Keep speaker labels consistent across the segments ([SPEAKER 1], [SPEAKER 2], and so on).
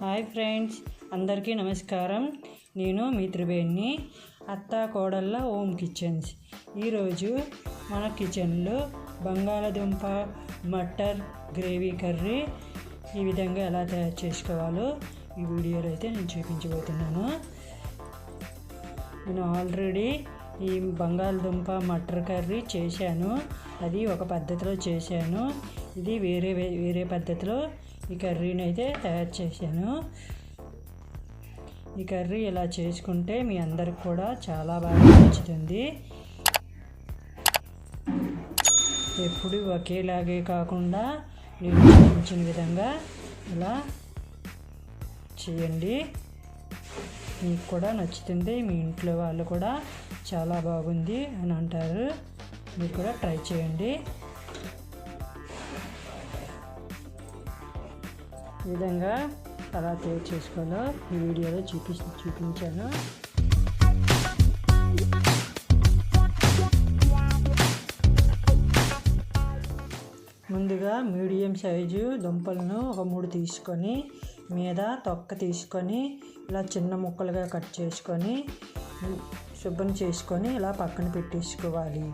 [SPEAKER 1] Hi friends అందరికీ నమస్కారం. నేను మీ త్రివేణి అత్త కోడళ్ళ హోమ్ కిచెన్స్. ఈరోజు మన కిచెన్లో బంగాళదుంప మటర్ గ్రేవీ కర్రీ ఈ విధంగా ఎలా తయారు చేసుకోవాలో ఈ వీడియోలో అయితే నేను చూపించబోతున్నాను. నేను ఆల్రెడీ ఈ బంగాళదుంప మటర్ కర్రీ చేశాను. అది ఒక పద్ధతిలో చేశాను. ఇది వేరే వే- వేరే పద్ధతిలో ఈ కర్రీని అయితే తయారు చేశాను. ఈ కర్రీ ఇలా చేసుకుంటే మీ అందరికి కూడా చాలా బాగా నచ్చుతుంది. ఎప్పుడు ఒకేలాగే కాకుండా నేను చూపించిన విధంగా ఇలా చేయండి. మీకు కూడా నచ్చుతుంది మీ ఇంట్లో వాళ్ళు కూడా చాలా బాగుంది అని అంటారు. మీరు కూడా ట్రై చేయండి. విధంగా ఎలా తయారు చేసుకోవాలో? ఈ వీడియోలో చూపి చూపించాను? ముందుగా మీడియం సైజు దుంపలను ఒక మూడు తీసుకొని మీద తొక్క తీసుకొని ఇలా చిన్న ముక్కలుగా కట్ చేసుకొని శుభ్రం చేసుకొని ఇలా పక్కన పెట్టేసుకోవాలి.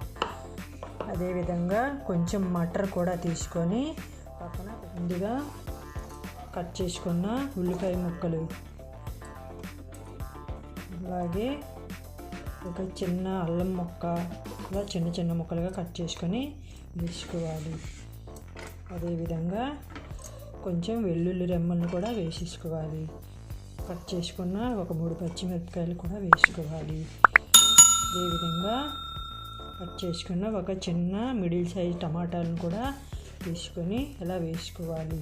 [SPEAKER 1] అదేవిధంగా కొంచెం మటర్ కూడా తీసుకొని పక్కన ముందుగా కట్ చేసుకున్న ఉల్లిపాయ ముక్కలు. అలాగే ఒక చిన్న అల్లం ముక్క ఇలా చిన్న చిన్న ముక్కలుగా కట్ చేసుకొని వేసుకోవాలి. అదేవిధంగా కొంచెం వెల్లుల్లి రెమ్మలను కూడా వేసేసుకోవాలి. కట్ చేసుకున్న ఒక మూడు పచ్చిమిరపకాయలు కూడా వేసుకోవాలి. అదేవిధంగా కట్ చేసుకున్న ఒక చిన్న మిడిల్ సైజ్ టమాటాలను కూడా తీసుకొని ఇలా వేసుకోవాలి.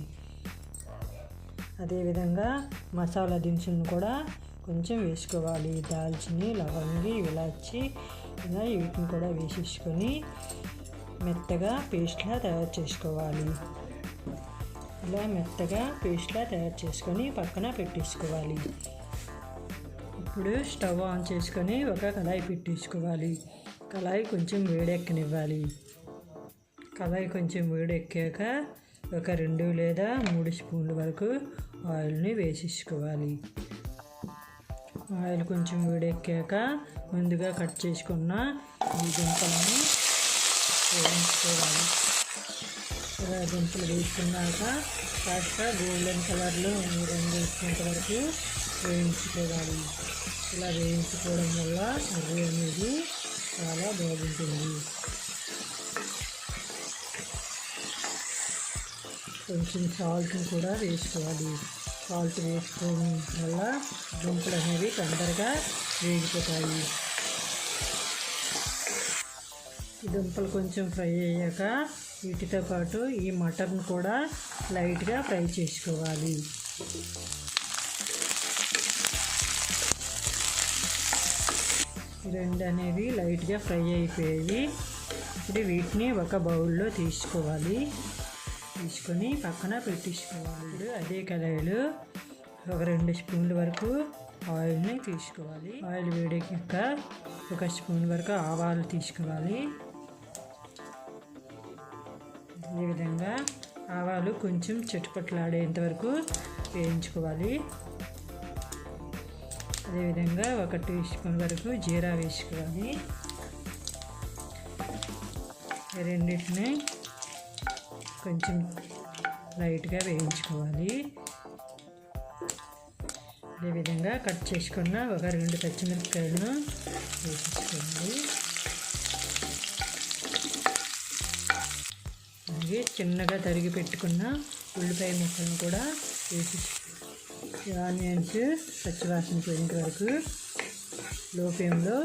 [SPEAKER 1] అదేవిధంగా మసాలా దినుసులను కూడా కొంచెం వేసుకోవాలి. దాల్చిని లవంగి ఇలాచి ఇలా వీటిని కూడా వేసేసుకొని మెత్తగా పేస్ట్లా తయారు చేసుకోవాలి. ఇలా మెత్తగా పేస్ట్లా తయారు చేసుకొని పక్కన పెట్టేసుకోవాలి. ఇప్పుడు స్టవ్ ఆన్ చేసుకొని ఒక కళాయి పెట్టేసుకోవాలి. కళాయి కొంచెం వేడెక్కనివ్వాలి. కళాయి కొంచెం వేడెక్కాక ఒక రెండు లేదా మూడు స్పూన్ల వరకు ఆయిల్ని వేసేసుకోవాలి. ఆయిల్ కొంచెం వేడెక్కాక ముందుగా కట్ చేసుకున్న ఈ దుంపలను వేయించుకోవాలి. ఇలా దుంపలు వేసుకున్నాక కాస్త గోల్డెన్ కలర్లో రంగు వచ్చేంత వరకు వేయించుకోవాలి. ఇలా వేయించుకోవడం వల్ల కర్రీ అనేది చాలా బాగుంటుంది. కొంచెం సాల్ట్ని కూడా వేసుకోవాలి. సాల్ట్ వేసుకోవడం వల్ల దుంపలు అనేవి తొందరగా వేగిపోతాయి. ఈ దుంపలు కొంచెం ఫ్రై అయ్యాక వీటితో పాటు ఈ మటన్ కూడా లైట్గా ఫ్రై చేసుకోవాలి. రెండు అనేవి లైట్గా ఫ్రై అయిపోయాయి. ఇప్పుడు వీటిని ఒక బౌల్లో తీసుకోవాలి. తీసుకొని పక్కన పెట్టించుకోవాలి. అదే కడాయిలో ఒక రెండు స్పూన్ల వరకు ఆయిల్ని తీసుకోవాలి. ఆయిల్ వేడెక్కాక ఒక స్పూన్ వరకు ఆవాలు తీసుకోవాలి. ఈ విధంగా ఆవాలు కొంచెం చుట్టుపట్లాడేంత వరకు వేయించుకోవాలి. అదేవిధంగా ఒక టీ స్పూన్ వరకు జీరా వేసుకోవాలి. రెండింటిని కొంచెం లైట్గా వేయించుకోవాలి. అదేవిధంగా కట్ చేసుకున్న ఒక రెండు పచ్చిమిరపకాయలను వేసుకోవాలి అలాగే చిన్నగా తరిగి పెట్టుకున్న ఉల్లిపాయ ముక్కలను కూడా వేసి ఆనియన్స్ పచ్చివాసన పోయేంత వరకు లో ఫ్లేమ్లో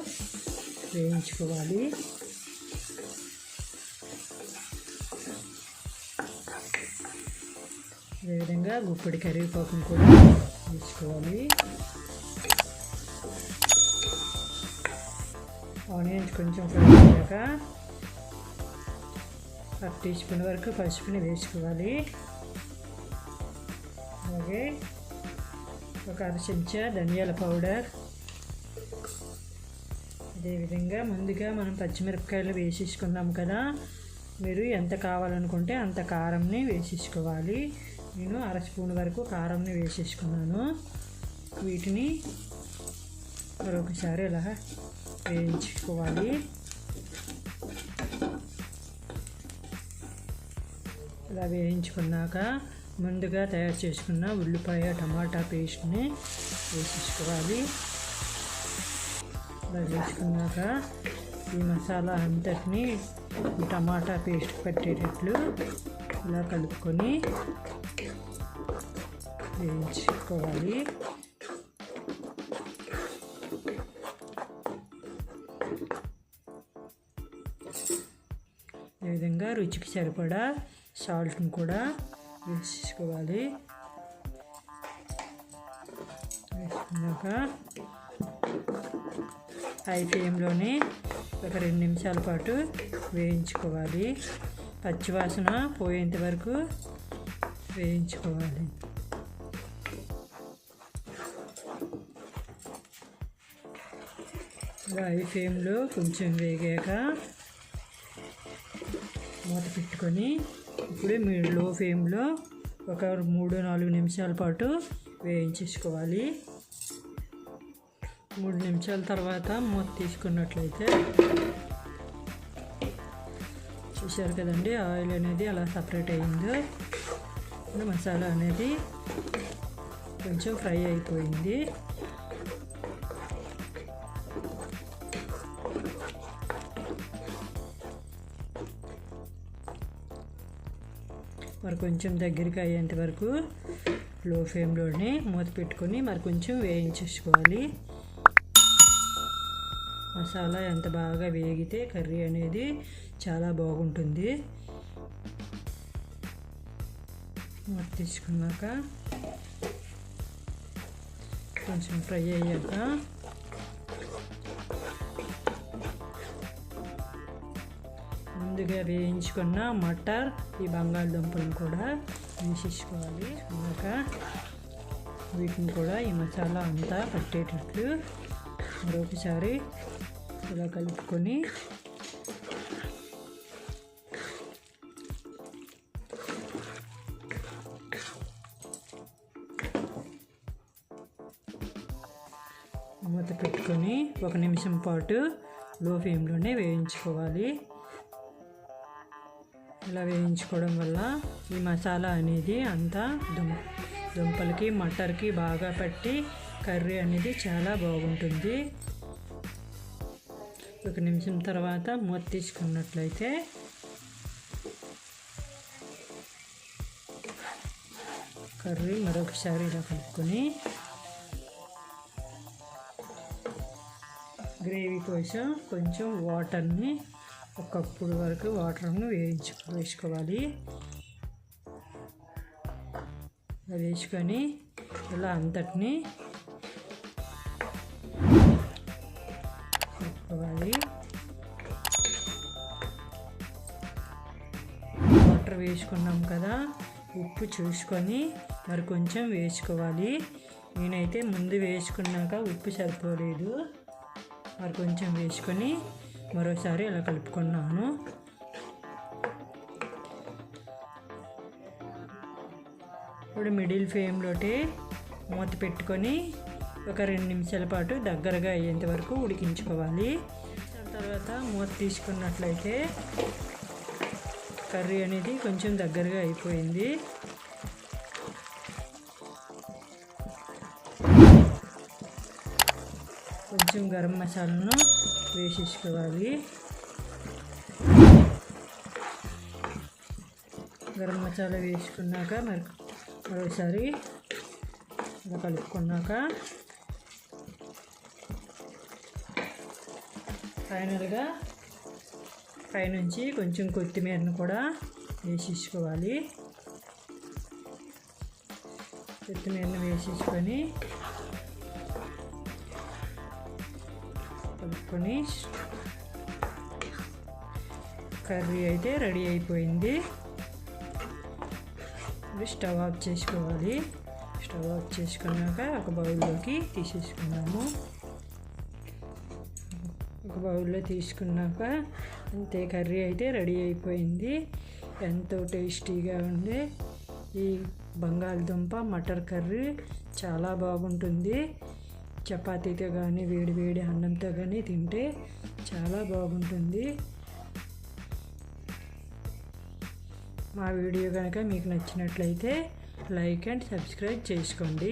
[SPEAKER 1] వేయించుకోవాలి. అదేవిధంగా గుప్పడి కరివేపాకును కూడా వేసుకోవాలి. ఆనియన్స్ కొంచెం ఫ్రై అయ్యాక హాఫ్ టీ స్పూన్ వరకు పసుపుని వేసుకోవాలి. అలాగే ఒక అర చెంచా ధనియాల పౌడర్. అదేవిధంగా ముందుగా మనం పచ్చిమిరపకాయలు వేసేసుకున్నాం కదా మీరు ఎంత కావాలనుకుంటే అంత కారంని వేసేసుకోవాలి. నేను అర స్పూన్ వరకు కారంని వేసేసుకున్నాను. వీటిని మరొకసారి ఇలా వేయించుకోవాలి. ఇలా వేయించుకున్నాక ముందుగా తయారు చేసుకున్న ఉల్లిపాయ టమాటా పేస్ట్ని వేసేసుకోవాలి. ఇలా వేసుకున్నాక ఈ మసాలా అంతటిని టమాటా పేస్ట్ పెట్టేటట్లు ఇలా కలుపుకొని వేయించుకోవాలి ఈ విధంగా రుచికి సరిపడా సాల్ట్ని కూడా వేసుకోవాలి వేసుకున్నాక హై ఫ్లేమ్లోనే ఒక రెండు నిమిషాల పాటు వేయించుకోవాలి. పచ్చివాసన పోయేంత వరకు వేయించుకోవాలి. ఇలా హై ఫ్లేమ్లో కొంచెం వేగాక మూత పెట్టుకొని ఇప్పుడు మీరు లో ఫ్లేమ్లో ఒక మూడు నాలుగు నిమిషాల పాటు వేయించేసుకోవాలి. మూడు నిమిషాల తర్వాత మూత తీసుకున్నట్లయితే చూశారు కదండి ఆయిల్ అనేది అలా సపరేట్ అయిందో. మసాలా అనేది కొంచెం ఫ్రై అయిపోయింది. మరి కొంచెం దగ్గరికి అయ్యేంత వరకు లో ఫ్లేమ్లోనే మూత పెట్టుకొని మరి కొంచెం వేయించేసుకోవాలి. మసాలా ఎంత బాగా వేగితే కర్రీ అనేది చాలా బాగుంటుంది. తీసుకున్నాక కొంచెం ఫ్రై అయ్యాక ముందుగా వేయించుకున్న మటర్ ఈ బంగాళదుంపలను కూడా వేసేసుకోవాలి. అన్నాక వీటిని కూడా ఈ మసాలా అంతా పట్టేటట్లు మరొకసారి ఇలా కలుపుకొని మూత పెట్టుకొని ఒక నిమిషం పాటు లో ఫ్లేమ్లోనే వేయించుకోవాలి. ఇలా వేయించుకోవడం వల్ల ఈ మసాలా అనేది అంతా దుం దుంపలకి మటర్కి బాగా పట్టి కర్రీ అనేది చాలా బాగుంటుంది. ఒక నిమిషం తర్వాత మూత తీసుకున్నట్లయితే కర్రీ మరొకసారి ఇలా కలుపుకొని గ్రేవీ కోసం కొంచెం వాటర్ని ఒక కప్పుడు వరకు వాటర్ను వేయించు వేసుకోవాలి. వేసుకొని ఇలా అంతటిని వేసుకోవాలి వాటర్ వేసుకున్నాం కదా ఉప్పు చూసుకొని మరి కొంచెం వేసుకోవాలి. నేనైతే ముందు వేసుకున్నాక ఉప్పు సరిపోలేదు. మరి కొంచెం వేసుకొని మరోసారి ఇలా కలుపుకున్నాను. ఇప్పుడు మిడిల్ ఫ్లేమ్లోటే మూత పెట్టుకొని ఒక రెండు నిమిషాల పాటు దగ్గరగా అయ్యేంత వరకు ఉడికించుకోవాలి. దాని తర్వాత మూత తీసుకున్నట్లయితే కర్రీ అనేది కొంచెం దగ్గరగా అయిపోయింది. కొంచెం గరం మసాలాను వేసేసుకోవాలి. గరం మసాలా వేసుకున్నాక మరి మరోసారి ఇలా కలుపుకున్నాక ఫైనల్గా పైనుంచి కొంచెం కొత్తిమీరను కూడా వేసేసుకోవాలి. కొత్తిమీరను వేసేసుకొని కలుపుకొని కర్రీ అయితే రెడీ అయిపోయింది. ఇప్పుడు స్టవ్ ఆఫ్ చేసుకోవాలి. స్టవ్ ఆఫ్ చేసుకున్నాక ఒక బౌల్లోకి తీసేసుకున్నాము బౌల్లో తీసుకున్నాక అంతే కర్రీ అయితే రెడీ అయిపోయింది. ఎంతో టేస్టీగా ఉండే ఈ బంగాళదుంప మటర్ కర్రీ చాలా బాగుంటుంది. చపాతీతో కానీ వేడి వేడి అన్నంతో కానీ తింటే చాలా బాగుంటుంది. మా వీడియో కనుక మీకు నచ్చినట్లయితే లైక్ అండ్ సబ్స్క్రైబ్ చేసుకోండి.